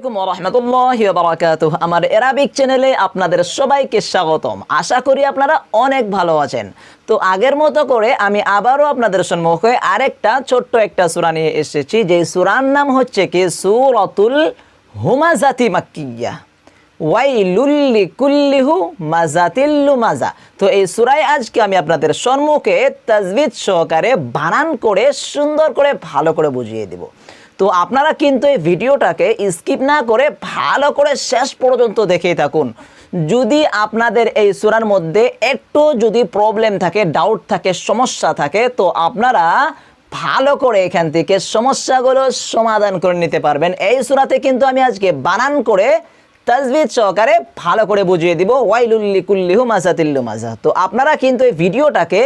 আলাইকুম রহমতুল্লাহ বারাকাতুহ আমার এরাবিক চ্যানেলে আপনাদের সবাইকে স্বাগতম। আশা করি আপনারা অনেক ভালো আছেন। তো আগের মতো করে আমি আবারও আপনাদের সম্মুখে আরেকটা ছোট্ট একটা সূরা নিয়ে এসেছি। যে সূরার নাম হচ্ছে কি? সূরাতুল হুমাজাতি মাক্কিয়া। ওয়াইলুল্লি কুল্লিহু মাজাতিল্লু মাজা তো এই সুরাই আজকে আমি আপনাদের সম্মুখে তাজবিদ সহকারে বানান করে, সুন্দর করে, ভালো করে বুঝিয়ে দেব। তো আপনারা কিন্তু এই ভিডিওটাকে স্কিপ না করে ভালো করে শেষ পর্যন্ত দেখেই থাকুন। যদি আপনাদের এই সুরার মধ্যে একটু যদি প্রবলেম থাকে ডাউট থাকে, সমস্যা থাকে, তো আপনারা ভালো করে এখান থেকে সমস্যাগুলো সমাধান করে নিতে পারবেন। এই সুরাতে কিন্তু আমি আজকে বানান করে তাজবিদ সহকারে ভালো করে বুঝিয়ে দিব ওয়াইলুল্লি কুল্লিহু মাজাতিল্লু মাজা। তো আপনারা কিন্তু এই ভিডিওটাকে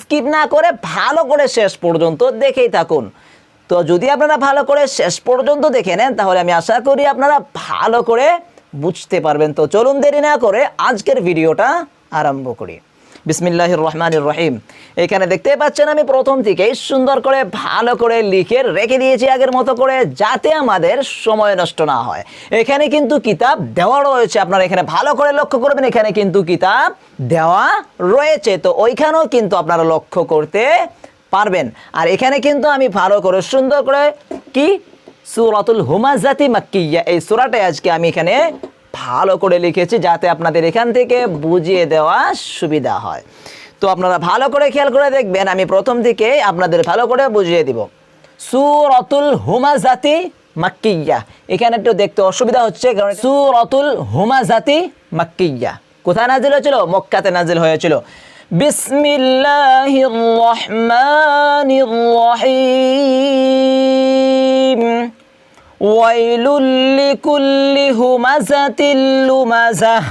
স্কিপ না করে ভালো করে শেষ পর্যন্ত দেখেই থাকুন। তো যদি আপনারা ভালো করে শেষ পর্যন্ত দেখে নেন, তাহলে আমি আশা করি আপনারা ভালো করে বুঝতে পারবেন। তো চলুন দেরি না করে আজকের ভিডিওটা আরম্ভ করি। বিসমিল্লাহ রহমান রহিম। এখানে দেখতে পাচ্ছেন আমি প্রথম থেকেই সুন্দর করে ভালো করে লিখে রেখে দিয়েছি আগের মতো করে, যাতে আমাদের সময় নষ্ট না হয়। এখানে কিন্তু কিতাব দেওয়া রয়েছে, আপনারা এখানে ভালো করে লক্ষ্য করবেন, এখানে কিন্তু কিতাব দেওয়া রয়েছে। তো ওইখানেও কিন্তু আপনারা লক্ষ্য করতে পারবেন। আর এখানে কিন্তু আমি ভালো করে সুন্দর করে কি? সুরাতুল হুমাজাতি মাক্কিয়া এই সুরাটাই আজকে আমি এখানে ভালো করে লিখেছি যাতে আপনাদের এখান থেকে বুঝিয়ে দেওয়া সুবিধা হয়। তো আপনারা ভালো করে খেয়াল করে দেখবেন, আমি প্রথম থেকে আপনাদের ভালো করে বুঝিয়ে দিব। সুরতুল হুমাজাতি মাক্কিয়া এখানে একটু দেখতে অসুবিধা হচ্ছে, কারণ সুরতুল হুমাজাতি মাক্কিয়া কোথায় নাজিল হয়েছিল? মক্কাতে নাজিল হয়েছিল। বিসমিল্লাহির রহমানির রহিম। ওয়াইলুল লিকুল্লি হুমাজাতিল লুমাজাহ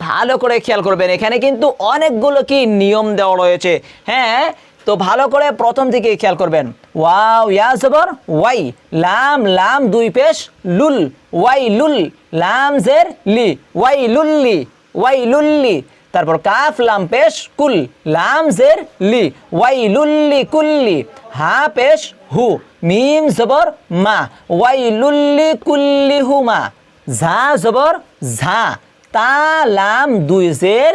ভালো করে খেয়াল করবেন, এখানে কিন্তু অনেকগুলো কি নিয়ম দেওয়া রয়েছে। হ্যাঁ তো ভালো করে প্রথম থেকে খেয়াল করবেন। ওয়াও, ইয়া জবর, ওয়াই, লাম লাম, দুই পেশ, লুল ওয়াই লুল লাম, জের, লি ওয়াই লুল্লি ওয়াই লুল্লি তারপর কাফ, লাম, পেশ, কুল, লাম, জের, লি। ওয়াই লুল্লি কুল্লি। হা, পেশ, হু। মিম, জবর, মা। ওয়াই লুল্লি কুল্লি হুমা। ঝা, জবর, ঝা। তা, লাম, দুই জের,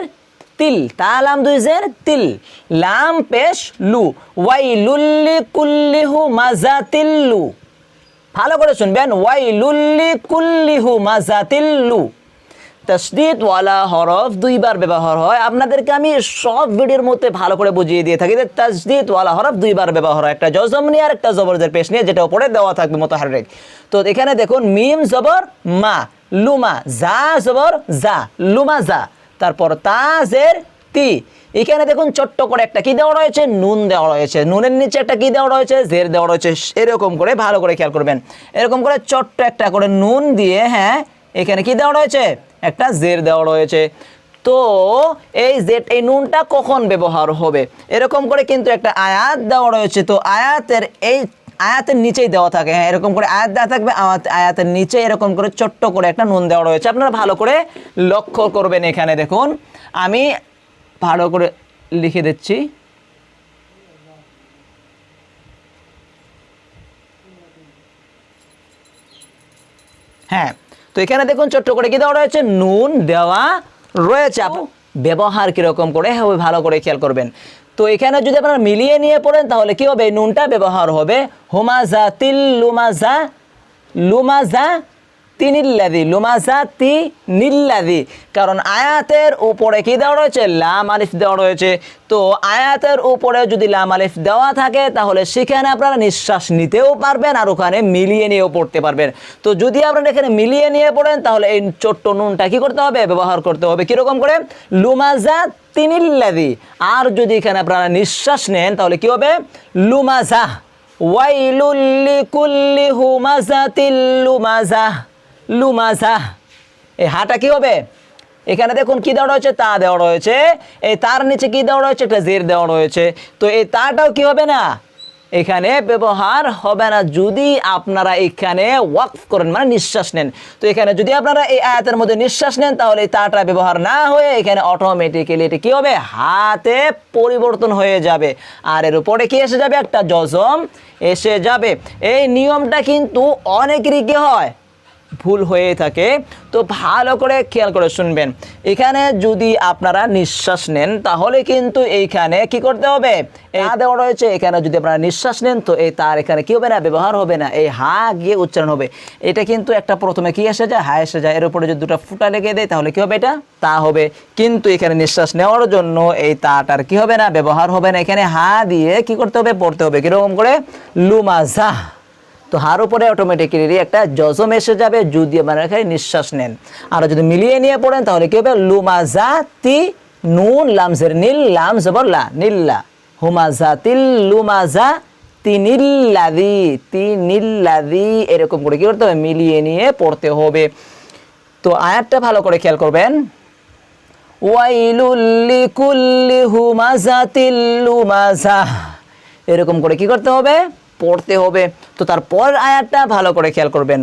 তিল। তা, লাম, দুই জের, তিল। লাম, পেশ, লু। ওয়াই লুল্লি কুল্লিহু মাজাতিল্লু ভালো করে শুনবেন। ওয়াই লুল্লি কুল্লিহু মাজাতিল্লু তসদিদ ওয়ালা হরফ দুইবার ব্যবহার হয়। আপনাদেরকে আমি সব ভিডিওর মধ্যে ভালো করে বুঝিয়ে দিয়ে থাকি যে তসদিদ ওয়ালা হরফ দুইবার ব্যবহার হয়। একটা জজম নিয়ে আর একটা জবরদের পেশ নিয়ে যেটা উপরে দেওয়া থাকবে মতো হারেক তো এখানে দেখুন, মিম জবর, মা। লুমা যা জবর যা লুমা যা তারপর তাজের তি। এখানে দেখুন, ছোট্ট করে একটা কি দেওয়া রয়েছে? নুন দেওয়া রয়েছে। নুনের নিচে একটা কি দেওয়া রয়েছে? জের দেওয়া রয়েছে। এরকম করে ভালো করে খেয়াল করবেন। এরকম করে ছোট্ট একটা করে নুন দিয়ে হ্যাঁ এখানে কি দেওয়া রয়েছে? একটা জের দেওয়া রয়েছে। তো এই জেট এই নুনটা কখন ব্যবহার হবে? এরকম করে কিন্তু একটা আয়াত দেওয়া রয়েছে। তো আয়াতের এই, আয়াতের নিচেই দেওয়া থাকে। হ্যাঁ এরকম করে আয়াত দেওয়া থাকবে, আয়াত- আয়াতের নিচে এরকম করে ছোট্ট করে একটা নুন দেওয়া রয়েছে। আপনারা ভালো করে লক্ষ্য করবেন এখানে, দেখুন। আমি ভালো করে লিখে দিচ্ছি। হ্যাঁ তো এখানে দেখুন ছোট্ট করে কি দেওয়া রয়েছে? নুন দেওয়া রয়েছে। ব্যবহার কীরকম করে? হবে ভালো করে খেয়াল করবেন। তো এখানে যদি আপনারা মিলিয়ে নিয়ে পড়েন, তাহলে কি হবে? নুনটা ব্যবহার হবে। হোমাজা তিল লুমাজা লুমাজা তিনিল্লাদি লুমাজা তি কারণ আয়াতের উপরে কি দেওয়া রয়েছে? লাম আলিফ দেওয়া রয়েছে। তো আয়াতের উপরে যদি লাম আলিফ দেওয়া থাকে, তাহলে সেখানে আপনারা নিঃশ্বাস নিতেও পারবেন আর ওখানে মিলিয়ে নিয়েও পড়তে পারবেন। তো যদি আপনারা এখানে মিলিয়ে নিয়ে পড়েন, তাহলে এই ছোট্ট নুনটা কি করতে হবে? ব্যবহার করতে হবে। কীরকম করে? লুমাজা তিনিল্লাদি আর যদি এখানে আপনারা নিঃশ্বাস নেন, তাহলে কি হবে? লুমাজা ওয়াইলুল্লি কুল্লি হুমাজাতিল লুমাজা লুমাজা এই হাটা কি হবে? এখানে দেখুন কি দেওয়া রয়েছে? তা দেওয়া রয়েছে। এই তার নিচে কি দেওয়া রয়েছে? একটা জের দেওয়া রয়েছে। তো এই তাটাও কি হবে না? এখানে ব্যবহার হবে না। যদি আপনারা এখানে ওয়াকফ করেন মানে নিঃশ্বাস নেন। তো এখানে যদি আপনারা এই আয়াতের মধ্যে নিঃশ্বাস নেন, তাহলে এই তাটা ব্যবহার না হয়ে এখানে অটোমেটিক্যালি এটা কি হবে? হাতে পরিবর্তন হয়ে যাবে। আর এর উপরে কি এসে যাবে? একটা জজম এসে যাবে। এই নিয়মটা কিন্তু অনেকেরই কি হয়? ভুল হয়ে থাকে তো ভালো করে খেয়াল করে শুনবেন। এখানে যদি আপনারা নিঃশ্বাস নেন তাহলে কিন্তু এইখানে কি করতে হবে? হা দেওয়া রয়েছে এখানে যদি আপনারা নিঃশ্বাস নেন তো এই তার এখানে কি হবে না ব্যবহার হবে না। এই হা গিয়ে উচ্চারণ হবে। এটা কিন্তু একটা প্রথমে কি এসে যায়? হা এসে যায়। এর উপরে যদি দুটো ফুটা লেগে দেয় তাহলে কি হবে এটা? তা হবে। কিন্তু এখানে নিঃশ্বাস নেওয়ার জন্য এই তাটার কি হবে না ব্যবহার হবে না। এখানে হা দিয়ে কি করতে হবে? পড়তে হবে। কীরকম করে? লুমাজা তো হার উপরে অটোমেটিক্যালি একটা জজম এসে যাবে, যদি আপনারা এখানে নিঃশ্বাস নেন। আর যদি মিলিয়ে নিয়ে পড়েন, তাহলে কি হবে? লুমাজা তি নুন, লামজের নীল, লাম জবর লা, নীল্লা। হুমাজা তিল লুমাজা তিনিল্লাদি তিনিল্লাদি এরকম করে কি করতে হবে? মিলিয়ে নিয়ে পড়তে হবে। তো আয়াতটা ভালো করে খেয়াল করবেন। ওয়াইলুল লিকুল্লি হুমাজাতিল লুমাজা এরকম করে কি করতে হবে? পড়তে হবে, তো তারপর আয়াতটা ভালো করে খেয়াল করবেন।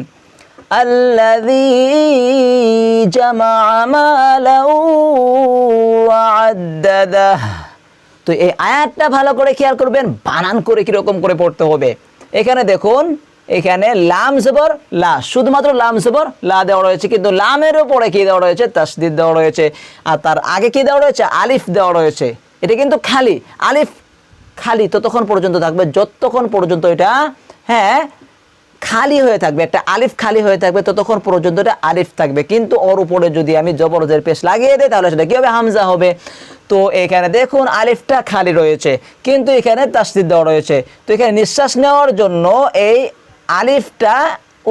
তো এই আয়াতটা ভালো করে খেয়াল করবেন, বানান করে কীরকম করে পড়তে হবে। এখানে দেখুন, এখানে লাম জবর, লা, শুধুমাত্র লাম জবর, লা দেওয়া রয়েছে, কিন্তু লামের উপরে কি দেওয়া রয়েছে? তাসদিদ দেওয়া রয়েছে। আর তার আগে কি দেওয়া রয়েছে? আলিফ দেওয়া রয়েছে। এটা কিন্তু খালি। আলিফ খালি ততক্ষণ পর্যন্ত থাকবে, যতক্ষণ পর্যন্ত এটা হ্যাঁ খালি হয়ে থাকবে, একটা আলিফ খালি হয়ে থাকবে, ততক্ষণ পর্যন্ত এটা আলিফ থাকবে। কিন্তু ওর উপরে যদি আমি জবরজের পেশ লাগিয়ে দিই, তাহলে সেটা কি হবে হামজা হবে? তো এখানে দেখুন আলিফটা খালি রয়েছে, কিন্তু এখানে তাসদিদ দেওয়া রয়েছে। তো এখানে নিঃশ্বাস নেওয়ার জন্য এই আলিফটা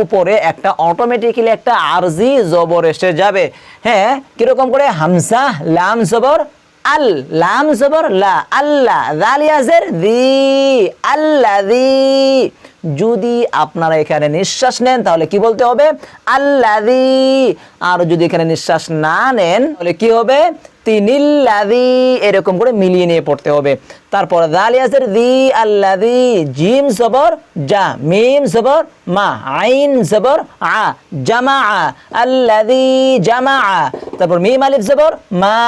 উপরে একটা অটোমেটিক্যালি একটা আরজি জবর এসে যাবে। হ্যাঁ কীরকম করে? হামজা, লাম জবর আল, লাম, জবর, লা। আল্লাহ জালিয়াজের দি। আল্লাহ দি। যদি আপনারা এখানে নিঃশ্বাস নেন, তাহলে কি বলতে হবে? আল্লাদি আর যদি এখানে নিঃশ্বাস না নেন, তাহলে কি হবে? তিনিল্লাদি এরকম করে মিলিয়ে নিয়ে পড়তে হবে। তারপর দালিয়াসের দি আল্লাদি জিম জবর যা মিম জবর মা, আইন জবর আ, জামা আল্লাদি জামা, তারপর মিম আলিফ জবর মা,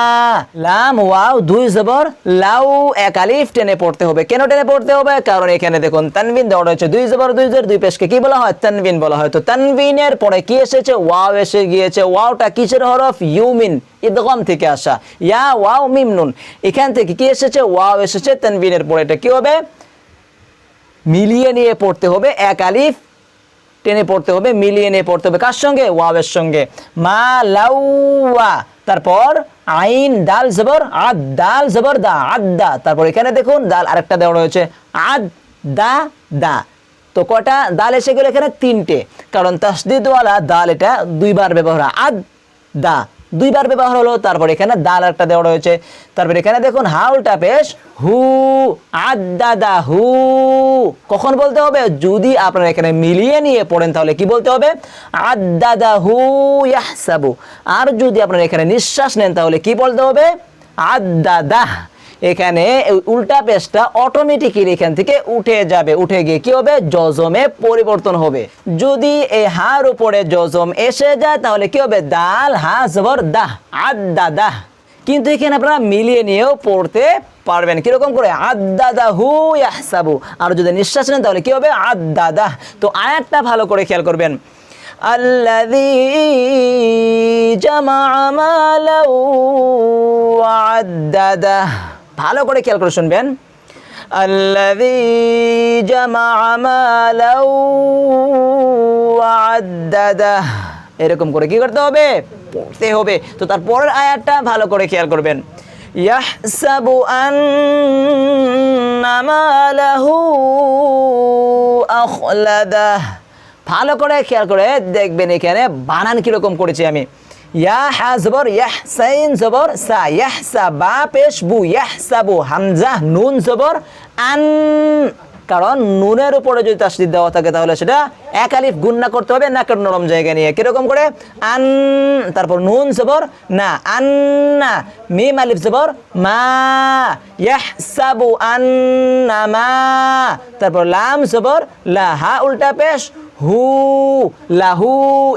লাম, ওয়াও, দুই জবর, লাউ, এক আলিফ টেনে পড়তে হবে। কেন টেনে পড়তে হবে? কারণ এখানে দেখুন তানবিন দেওয়া রয়েছে। দুই জবর, দুই জের, দুই পেশকে কি বলা হয়? তানবিন বলা হয়। তো তানবিনের পরে কি এসেছে? ওয়াও এসে গিয়েছে। ওয়াওটা কিসের হরফ? ইউমিন, ইদগম থেকে আসা। ইয়া, ওয়াও, মিম, নুন। এখান থেকে কি এসেছে? ওয়াও এসেছে তানবিনের পরে এটা কি হবে? মিলিয়ে নিয়ে পড়তে হবে, এক আলিফ, টেনে পড়তে হবে, মিলিয়ে নিয়ে পড়তে হবে কার সঙ্গে? ওয়াবের সঙ্গে। মা লাউয়া, তারপর আইন, দাল, জবর, আদ, দাল, জবর, দা, আদা তারপর এখানে দেখুন, দাল আরেকটা দেওয়া রয়েছে। আদ, দা দা। তো কটা দাল এসে গেল এখানে তিনটে। কারণ তাসদিদওয়ালা দাল এটা দুইবার ব্যবহার আদ, দা। দুইবার ব্যবহার হলো, তারপর এখানে দাল একটা দেওয়া রয়েছে। তারপর এখানে দেখুন, হাউলটা পেশ হু আদাদা হু। কখন বলতে হবে? যদি আপনারা এখানে মিলিয়ে নিয়ে পড়েন, তাহলে কি বলতে হবে? আদাদা হু ইয়াহসাবু। আর যদি আপনারা এখানে নিঃশ্বাস নেন, তাহলে কি বলতে হবে? আদাদা এখানে উল্টা পেস্টটা অটোমেটিক্যালি এখান থেকে উঠে যাবে, উঠে গিয়ে কি হবে? জজমে পরিবর্তন হবে। যদি এই হার উপরে জজম এসে যায়, তাহলে কি হবে? দাল, হা, জবর, দাহ আদা দাহ। কিন্তু এখানে আপনারা মিলিয়ে নিয়েও পড়তে পারবেন। কীরকম করে? আদাদাহু ইয়াহসাবু। আর যদি নিঃশ্বাস নেন, তাহলে কি হবে? আদাদাহ তো আয়াতটা ভালো করে খেয়াল করবেন। আল্লাযী জামা আদাদাহ ভালো করে খেয়াল করে শুনবেন الذي جمع مالا وعدده এরকম করে কি করতে হবে পড়তে হবে তো তারপরের আয়াতটা ভালো করে খেয়াল করবেন ইয়াহসাবু আন্না মালাহু আখলাদাহ ভালো করে খেয়াল করে দেখবেন এখানে বানান কিরকম করেছি আমি ইয়া হা ইয়াহ সাইন সা ইয়াহ সা বা পেশ বু নুন আন কারণ নুনের উপরে যদি তাসদিদ দেওয়া থাকে তাহলে সেটা এক আলিফ গুন্না করতে হবে, নাকের নরম জায়গা নিয়ে কীরকম করে? আন, তারপর নুন জবর, না, আন্না, মিম আলিফ জবর, মা আন্না, মা, তারপর লাম জবর, লা, হা, উল্টা পেশ হু, লাহু,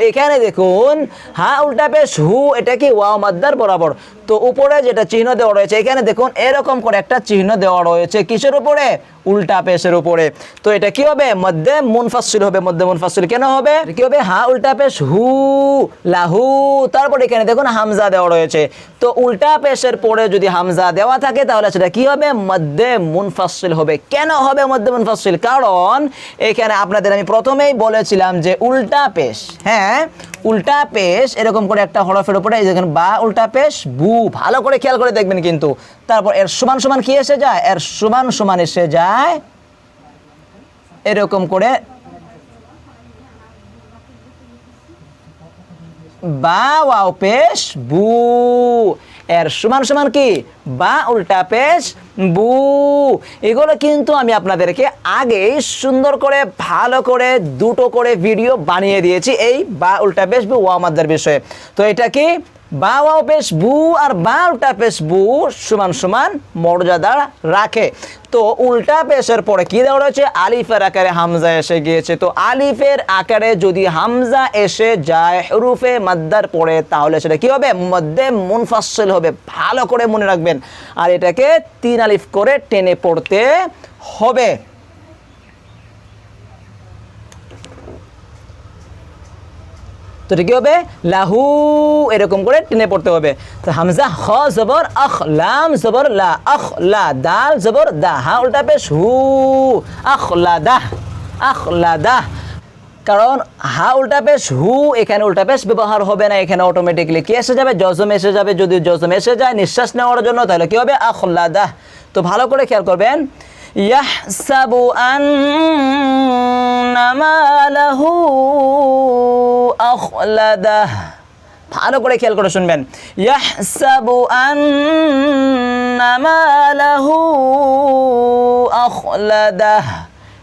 এখানে দেখুন, হা, উল্টা পেশ হু, এটা কি, ওয়াও, মাদ্দার বরাবর। তো উপরে যেটা চিহ্ন দেওয়া রয়েছে, এখানে দেখুন, এরকম করে একটা চিহ্ন দেওয়া রয়েছে। কিসের উপরে? উল্টা পেশের উপরে। তো এটা কি হবে? মধ্যে মুনফাসিল হবে, মধ্যে মুনফাসিল কেন হবে? কি হবে? হা উল্টা পেশ, হু, লাহু, তারপর এখানে দেখুন হামজা দেওয়া রয়েছে। তো উল্টা পেশের পরে যদি হামজা দেওয়া থাকে, তাহলে সেটা কি হবে? মধ্যে মুনফাসিল হবে। কেন হবে মধ্যে মুনফাসিল কারণ এখানে আপনাদের আমি প্রথমেই বলেছিলাম যে উল্টা পেশ হ্যাঁ উল্টা পেশ এরকম করে একটা হরফের উপরে, এই দেখেন বা, উল্টা পেশ বু ভালো করে খেয়াল করে দেখবেন কিন্তু। তারপর এর সমান সমান কি এসে যায়? এর সমান সমান এসে যায় এরকম করে বা পেশ, বু। এর সমান সমান কি? বা, উল্টা পেশ, বু। এগুলো কিন্তু আমি আপনাদেরকে আগেই সুন্দর করে, ভালো করে, দুটো করে ভিডিও বানিয়ে দিয়েছি, এই বা, উল্টা পেশ, বু ওয়া মাদ্দার বিষয়ে। তো এটা কি? বা ওয়াও পেশ বু আর বা উল্টা পেশ বু সমান সমান মর্যাদা রাখে। তো উল্টা পেশের পরে কি দেওয়া রয়েছে? আলিফের আকারে হামজা এসে গিয়েছে। তো আলিফের আকারে যদি হামজা এসে যায় হরুফে মাদ্দার পরে, তাহলে সেটা কি হবে? মধ্যে মুনফাসিল হবে। ভালো করে মনে রাখবেন। আর এটাকে তিন আলিফ করে টেনে পড়তে হবে। তো এটা কি হবে? লাহু, এরকম করে টেনে পড়তে হবে। তো হামজা খ জবর, আখ, লাম জবর, লা, আখ, লা, দাল জবর, দা, হা, উল্টা পেশ, হু, আখ, লা দাহ আখ, লা দাহ কারণ হা, উল্টা পেশ, হু, এখানে উল্টা পেশ ব্যবহার হবে না। এখানে অটোমেটিকলি কি এসে যাবে? জজম এসে যাবে। যদি জজম এসে যায়, নিঃশ্বাস নেওয়ার জন্য, তাহলে কি হবে? আখলাদাহ তো ভালো করে খেয়াল করবেন। ইয়াহসাবু আন্না মালাহু আখলাদাহ ভালো করে খেয়াল করে শুনবেন। ইয়াহসাবু আন্না মালাহু আখলাদাহ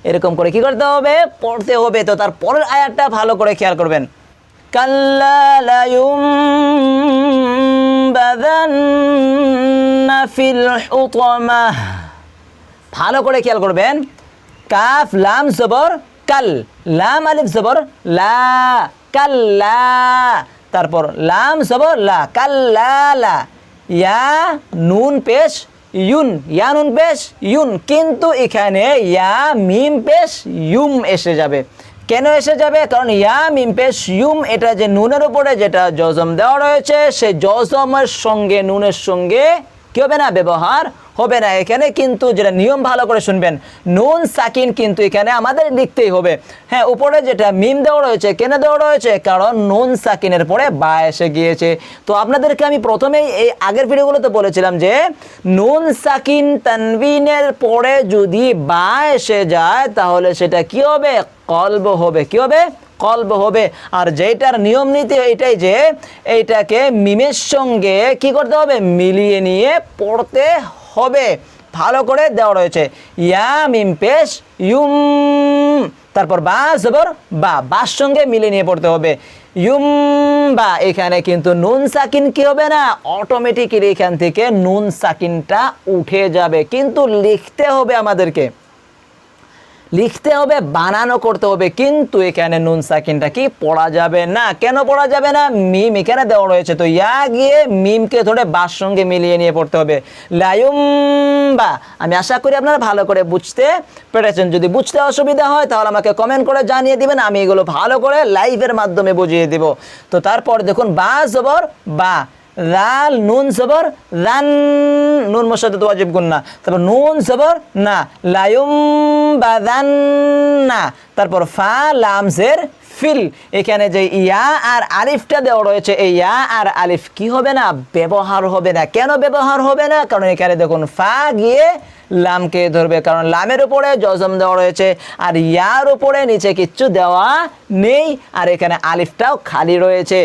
এরকম করে কি করতে হবে? পড়তে হবে। তো তার পরের আয়াতটা ভালো করে খেয়াল করবেন। কাল্লা লা ইউমবাদান্না ফিল হুতমাহ ভালো করে খেয়াল করবেন। কাফ, লাম, জবর, কাল। লাম, আলিফ, জবর, লা কাল্লা তারপর লাম, জবর, লা কাল্লা লা ইয়া, নুন, পেশ, ইউন। ইয়া, নুন, পেশ, ইউন। কিন্তু এখানে ইয়া, মিম, পেশ, ইউম এসে যাবে। কেন এসে যাবে? কারণ ইয়া, মিম, পেশ, ইউম, এটা যে নুনের উপরে যেটা জজম দেওয়া রয়েছে সেই জজমের সঙ্গে, নুনের সঙ্গে কি হবে না? ব্যবহার হবে না এখানে, কিন্তু যেটা নিয়ম ভালো করে শুনবেন, নুন, সাকিন কিন্তু এখানে আমাদের লিখতেই হবে। হ্যাঁ উপরে যেটা মিম দেওয়া রয়েছে, কেন দেওয়া রয়েছে? কারণ নুন, সাকিনের পরে বা এসে গিয়েছে। তো আপনাদেরকে আমি প্রথমেই এই আগের ভিডিওগুলোতে বলেছিলাম যে, নুন, সাকিন তানবিনের পরে যদি বা এসে যায়, তাহলে সেটা কি হবে? কলব হবে। কি হবে? কলব হবে। আর যেটার নিয়ম নীতি এটাই যে, এইটাকে মিমের সঙ্গে কি করতে হবে? মিলিয়ে নিয়ে পড়তে হবে। ভালো করে দেওয়া রয়েছে। ইয়া মিম ইউম। তারপর বা, জবর, বা বাস সঙ্গে মিলে নিয়ে পড়তে হবে। ইউম, বা, এখানে কিন্তু নুন সাকিন কি হবে না? অটোমেটিক্যালি এখান থেকে নুন সাকিনটা উঠে যাবে। কিন্তু লিখতে হবে আমাদেরকে। লিখতে হবে, বানানো করতে হবে, কিন্তু এখানে নুন সাকিনটা কি পড়া যাবে না? কেন পড়া যাবে না? মিম এখানে দেওয়া রয়েছে, তো ইয়া গিয়ে মিমকে ধরে বাস সঙ্গে মিলিয়ে নিয়ে পড়তে হবে। লায়ুম বা আমি আশা করি আপনারা ভালো করে বুঝতে পেরেছেন। যদি বুঝতে অসুবিধা হয়, তাহলে আমাকে কমেন্ট করে জানিয়ে দিবেন, আমি এগুলো ভালো করে লাইভের মাধ্যমে বুঝিয়ে দিব। তো তারপর দেখুন, বা জবর বা। রাল, নুন, জবর, রান, নুন মশাদত ওয়াজিব গুন্না তারপর নুন, জবর, না। লায়ুম বা বাদান না। তারপর ফা লামজের ফিল। এখানে যে ইয়া আর আলিফটা দেওয়া রয়েছে, এই ইয়া আর আলিফ কি হবে না? ব্যবহার হবে না। কেন ব্যবহার হবে না? কারণ এখানে দেখুন, ফা গিয়ে লামকে ধরবে। কারণ লামের উপরে জজম দেওয়া রয়েছে, আর ইয়ার উপরে নিচে কিচ্ছু দেওয়া নেই। আর এখানে আলিফটাও খালি রয়েছে।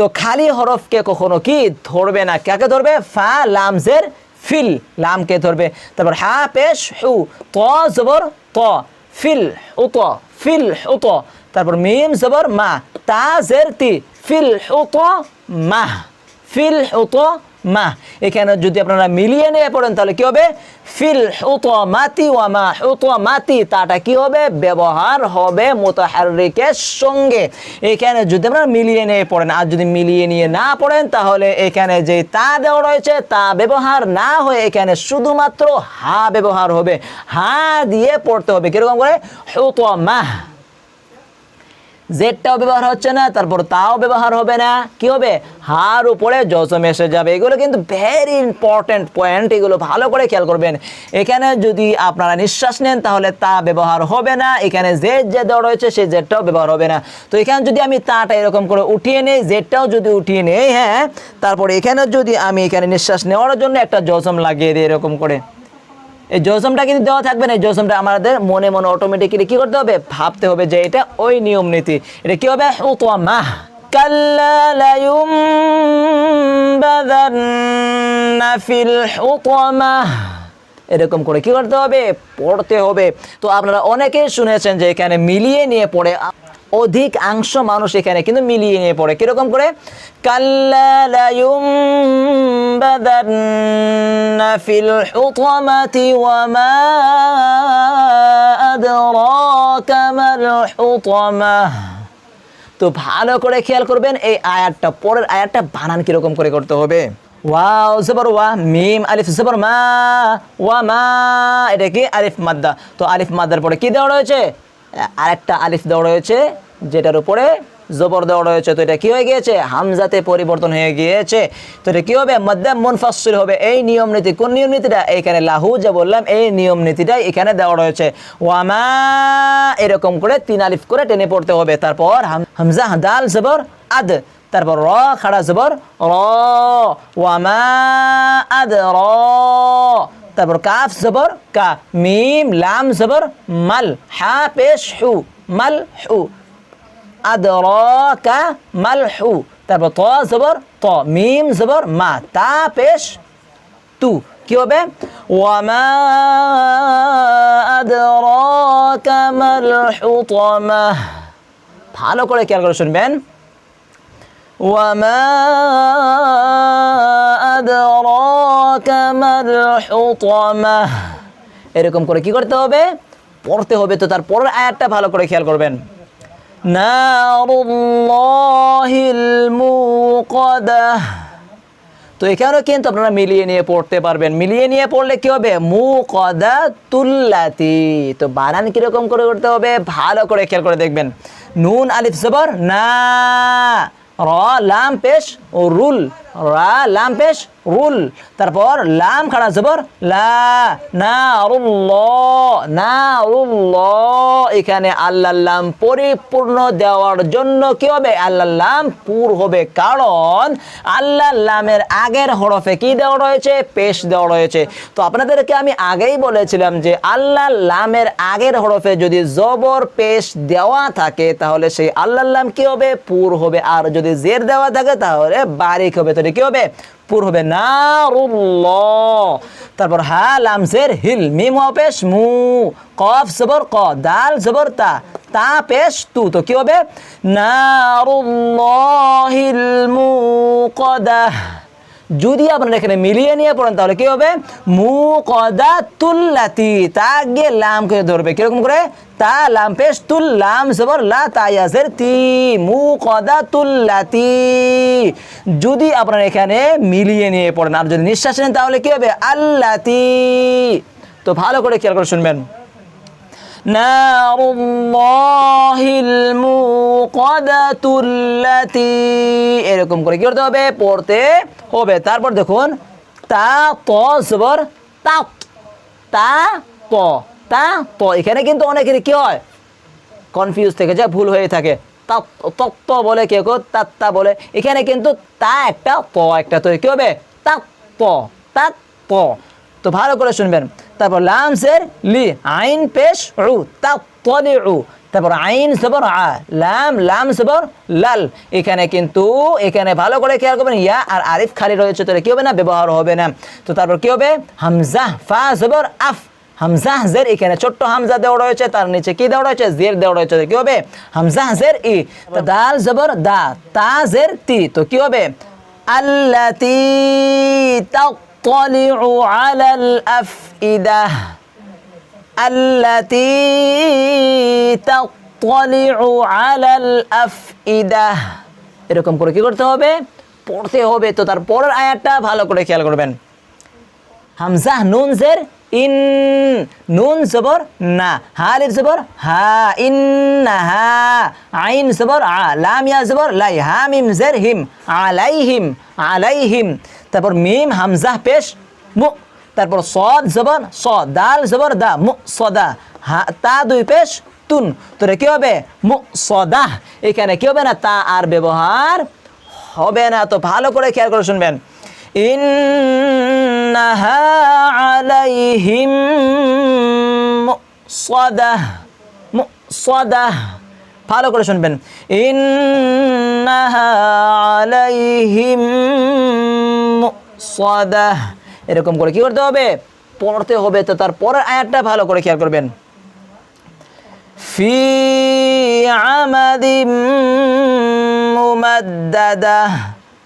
তো খালি হরফকে কখনো কি ধরবে না? কাকে ধরবে? ফা লামজের ফিল, লামকে ধরবে। তারপর হা, পেশ, হু, ত, জবর, ত, ফিল উত ফিল উত তারপর মিম, জবর, মা। তা, জের, তি, ফিল উত মা। ফিল উত মা, এখানে যদি আপনারা মিলিয়ে নিয়ে পড়েন, তাহলে কি হবে? ফিল মাতি ওয়া মা মাতি তাটা কি হবে? ব্যবহার হবে মোতাহারিকের সঙ্গে। এখানে যদি আপনারা মিলিয়ে নিয়ে পড়েন, আর যদি মিলিয়ে নিয়ে না পড়েন, তাহলে এখানে যে তা দেওয়া রয়েছে, তা ব্যবহার না হয়ে এখানে শুধুমাত্র হা ব্যবহার হবে। হা দিয়ে পড়তে হবে। কীরকম করে? মাহ জেডটাও ব্যবহার হচ্ছে না, তারপর তাও ব্যবহার হবে না। কি হবে? হার উপরে জজম এসে যাবে। এগুলো কিন্তু ভেরি ইম্পর্টেন্ট পয়েন্ট এগুলো ভালো করে খেয়াল করবেন। এখানে যদি আপনারা নিঃশ্বাস নেন, তাহলে তা ব্যবহার হবে না। এখানে জেড যে দেওয়া রয়েছে, সেই জেডটাও ব্যবহার হবে না। তো এখানে যদি আমি তাটা এরকম করে উঠিয়ে নেই জেডটাও যদি উঠিয়ে নেই হ্যাঁ তারপর এখানে যদি আমি এখানে নিঃশ্বাস নেওয়ার জন্য একটা জজম লাগিয়ে দিই এরকম করে। এই জজমটা কিন্তু দেওয়া থাকবে না, এই জজমটা আমাদের মনে মনে অটোমেটিক্যালি কি করতে হবে? ভাবতে হবে যে এটা ওই নিয়ম নীতি। এটা কি হবে? মাহ ইউমবাযান্না ফিল হুতমাহ এরকম করে কি করতে হবে? পড়তে হবে। তো আপনারা অনেকেই শুনেছেন যে এখানে মিলিয়ে নিয়ে পড়ে অধিকাংশ মানুষ এখানে, কিন্তু মিলিয়ে নিয়ে পড়ে। কীরকম করে? ফিল হুতমাতি ওয়া মা আদরাকা মাল তো ভালো করে খেয়াল করবেন, এই আয়াতটা, পরের আয়াতটা বানান কীরকম করে করতে হবে। ওয়াও, জবর ওয়া, মিম, আলিফ, জবর মা, ওয়া মা, এটা কি? আলিফ মাদ্দা। তো আলিফ মাদ্দার পরে কি দেওয়া রয়েছে? আরেকটা আলিফ দেওয়া রয়েছে, যেটার উপরে জবর দেওয়া রয়েছে। তো এটা কি হয়ে গিয়েছে? হামজাতে পরিবর্তন হয়ে গিয়েছে। তো এটা কী হবে? মধ্যম মুনফাসিল হবে। এই নিয়ম নীতি, কোন নিয়ম নীতিটা? এখানে লাহু যা বললাম, এই নিয়ম নীতিটাই এখানে দেওয়া রয়েছে। ওয়ামা এরকম করে তিন আলিফ করে টেনে পড়তে হবে। তারপর হাম- হামজা দাল জবর, আদ। তারপর র, খাড়া জবর, র ওয়ামা আদ র তারপর কাফ জবর, কা, মিম, লাম জবর, মাল, হা, পেশ, হু, মাল, হু। আদরাকা মালহু তারপর ত জবর, ত, মিম জবর, মা, তা, পেশ, তু। কি হবে? ওয়ামা আদরাকা মালহুতমা ভালো করে খেয়াল করে শুনবেন। وما أدراك ما الحطمة এরকম করে কি করতে হবে পড়তে হবে তো তার পরের আয়াতটা ভালো করে খেয়াল করবেন নারুল্লাহিল মুকাদাহ তো এখানেও কিন্তু আপনারা মিলিয়ে নিয়ে পড়তে পারবেন মিলিয়ে নিয়ে পড়লে কি হবে মু কদা তুল্লাতি তো বানান কিরকম করে করতে হবে ভালো করে খেয়াল করে দেখবেন নুন আলিফ জবর না র লাম ও রুল। রা লাম রুল তারপর লাম খাড়া জবর এখানে আল্লাহাম পরিপূর্ণ দেওয়ার জন্য কি হবে? আল্লাহাম পুর হবে। কারণ আল্লাহামের আগের হরফে কি দেওয়া রয়েছে? পেশ দেওয়া রয়েছে। তো আপনাদেরকে আমি আগেই বলেছিলাম যে আল্লাহ লামের আগের হরফে যদি জবর, পেশ দেওয়া থাকে, তাহলে সেই আল্লাহ কি হবে? পুর হবে। আর যদি জের দেওয়া থাকে, তাহলে বারিক হবে। তাহলে কি হবে? পুর হবে নারুল্লাহ। তারপর হা লাম হিল, মিম পেশ, মু। কফ, জবর, ক, দাল, জবর, তা। তা, পেশ, তু। তো কি হবে? নারুল্লাহিল মুকাদাহ যদি আপনারা এখানে মিলিয়ে নিয়ে পড়েন, তাহলে কি হবে? মুকদাতুল্লাতি তা গিয়ে লামকে ধরবে। কীরকম করে? তা লাম পেশ, তুল লাম সবর, লা তাইয়াসের তি। মুকদাতুল্লাতি। যদি আপনারা এখানে মিলিয়ে নিয়ে পড়েন, আর যদি নিঃশ্বাস নেন, তাহলে কি হবে? আল্লাতি। তো ভালো করে খেয়াল করে শুনবেন। নারুল্লাহিল মু তুল্লাতি এরকম করে কি করতে হবে? পড়তে হবে। তারপর দেখুন, তা, ত সবর তা তা, ত তা, ত। এখানে কিন্তু অনেকের কি হয়? কনফিউজ থেকে যায়, ভুল হয়ে থাকে। তত্ত বলে কে কো তাত্তা বলে। এখানে কিন্তু তা একটা প একটা তৈরি। কি হবে? তা তাত্প তো ভালো করে শুনবেন। তারপর লামসের লি, আইন পেশ রু, তা রু। তারপর আইন সবর, আ, লাম লাম সবর, লাল। এখানে কিন্তু, এখানে ভালো করে খেয়াল করবেন, ইয়া আর আরিফ খালি রয়েছে তো কি হবে না? ব্যবহার হবে না। তো তারপর কি হবে? হামজা, ফা, সবর, আফ। হামজাহ জের, এখানে ছোট্ট হামজা দেওয়া রয়েছে, তার নিচে কি দেওয়া রয়েছে? জের দেওয়া রয়েছে কি হবে? হামজাহ জের, ই। তো দাল জবর দা। তা, জের, তি। তো কি হবে? আল্লাতি তাত্তালিউ আলাল আফইদাহ আল্লাতি তাতলিউ আলাল আফইদাহ এরকম করে কি করতে হবে? পড়তে হবে। তো তার পরের আয়াতটা ভালো করে খেয়াল করবেন। হামজাহ নুন জের ইন, নুন জবর না হালিফ জবর হা ইন হা, আইন জবর আ লামিয়া জবর লাই হামিম জের হিম আলাই হিম আলাই হিম তারপর মিম হামজাহ পেশ, মু তারপর সদ জবর স দাল, জবর, দা, মু, সদা। হা, তা দুই পেশ, তুন। তোরে কি হবে? মু, সদা। এখানে কি হবে না? তা আর ব্যবহার হবে না। তো ভালো করে খেয়াল করে শুনবেন। ইন্নাহা আলাইহিম মুসাদাহ মুসাদাহ ভালো করে শুনবেন। ইন্নাহা আলাইহিম মুসাদাহ এরকম করে কি করতে হবে? পড়তে হবে। তো তার পরের আয়াতটা ভালো করে খেয়াল করবেন। ফি আমাদিম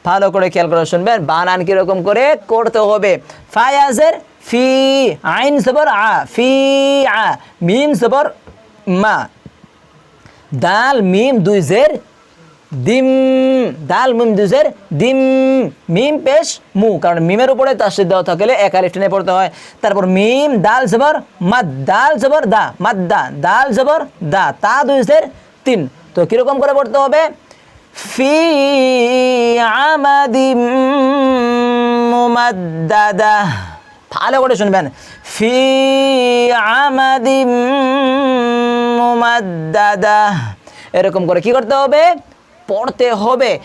ভালো করে খেয়াল করে শুনবেন। বানান কীরকম করে? করতে হবে। ফায়াজের ফি আইন সবর আ, ফি আ, মিম সবর মা। দাল, মিম, দুই জের দিম, দাল, মিম, দুজের দিম, মিম, পেশ, মু, কারণ মিমের উপরে তাসিদ দেওয়া থাকলে একালিফ টেনে পড়তে হয়। তারপর মিম, দাল, জবর, মাদ, দাল, জবর, দা মাদ দা দাল, জবর, দা, তা দুই জের তিন। তো কীরকম করে পড়তে হবে? ফি আমাদিম মুমাদ্দাদা। ভালো করে শুনবেন। ফি আমাদিম মুমাদ্দাদা। এরকম করে কি করতে হবে? পড়তে হবে।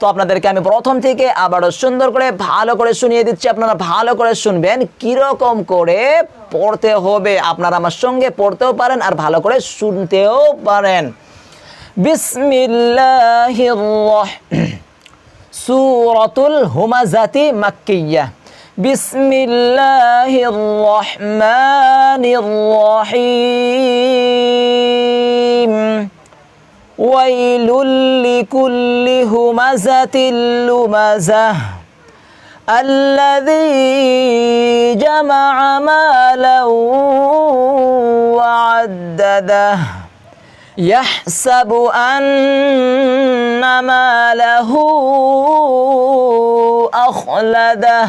তো আপনাদেরকে আমি প্রথম থেকে আবারও সুন্দর করে ভালো করে শুনিয়ে দিচ্ছি। আপনারা ভালো করে শুনবেন কীরকম করে পড়তে হবে। আপনারা আমার সঙ্গে পড়তেও পারেন আর ভালো করে শুনতেও পারেন। বিসমিল্লাহির রহ- সুরাতুল হুমাজাতি মাক্কিয়া। বিসমিল্লাহির রহমানির রহিম ويل لكل همزة لمزة. الذي جمع مالا وعدده. يحسب أن ماله أخلده.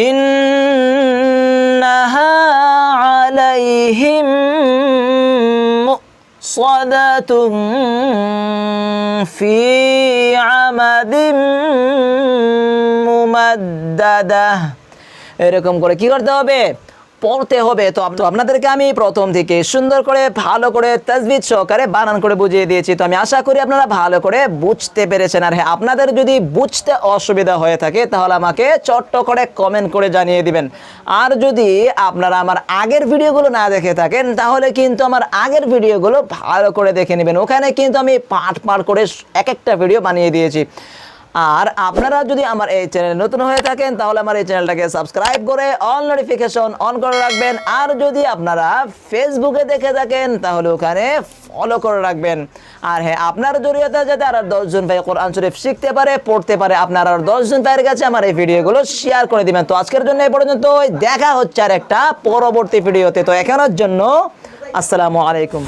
إنها عليهم مؤصدة في عمد মুমাদ্দাদা এরকম করে কি করতে হবে পড়তে হবে। তো আপনাদেরকে আমি প্রথম থেকে সুন্দর করে, ভালো করে তাজবিদ সহকারে বানান করে বুঝিয়ে দিয়েছি। তো আমি আশা করি আপনারা ভালো করে বুঝতে পেরেছেন। আর হ্যাঁ আপনাদের যদি বুঝতে অসুবিধা হয়ে থাকে, তাহলে আমাকে চট্ট করে কমেন্ট করে জানিয়ে দিবেন। আর যদি আপনারা আমার আগের ভিডিওগুলো না দেখে থাকেন, তাহলে কিন্তু আমার আগের ভিডিওগুলো ভালো করে দেখে নেবেন। ওখানে কিন্তু আমি পার্ট পার্ট করে এক একটা ভিডিও বানিয়ে দিয়েছি। আর আপনারা যদি আমার এই চ্যানেলে নতুন হয়ে থাকেন, তাহলে আমার এই চ্যানেলটাকে সাবস্ক্রাইব করে অল নোটিফিকেশন অন করে রাখবেন। আর যদি আপনারা ফেসবুকে দেখে থাকেন, তাহলে ওখানে ফলো করে রাখবেন। আর হ্যাঁ আপনার জড়িয়তে যাতে আর দশজন ভাই কোরআন শরীফ শিখতে পারে, পড়তে পারে, আপনার আর দশজন ভাইয়ের কাছে আমার এই ভিডিওগুলো শেয়ার করে দিবেন। তো আজকের জন্য এই পর্যন্ত দেখা হচ্ছে আর একটা পরবর্তী ভিডিওতে। তো এখনের জন্য আসসালামু আলাইকুম।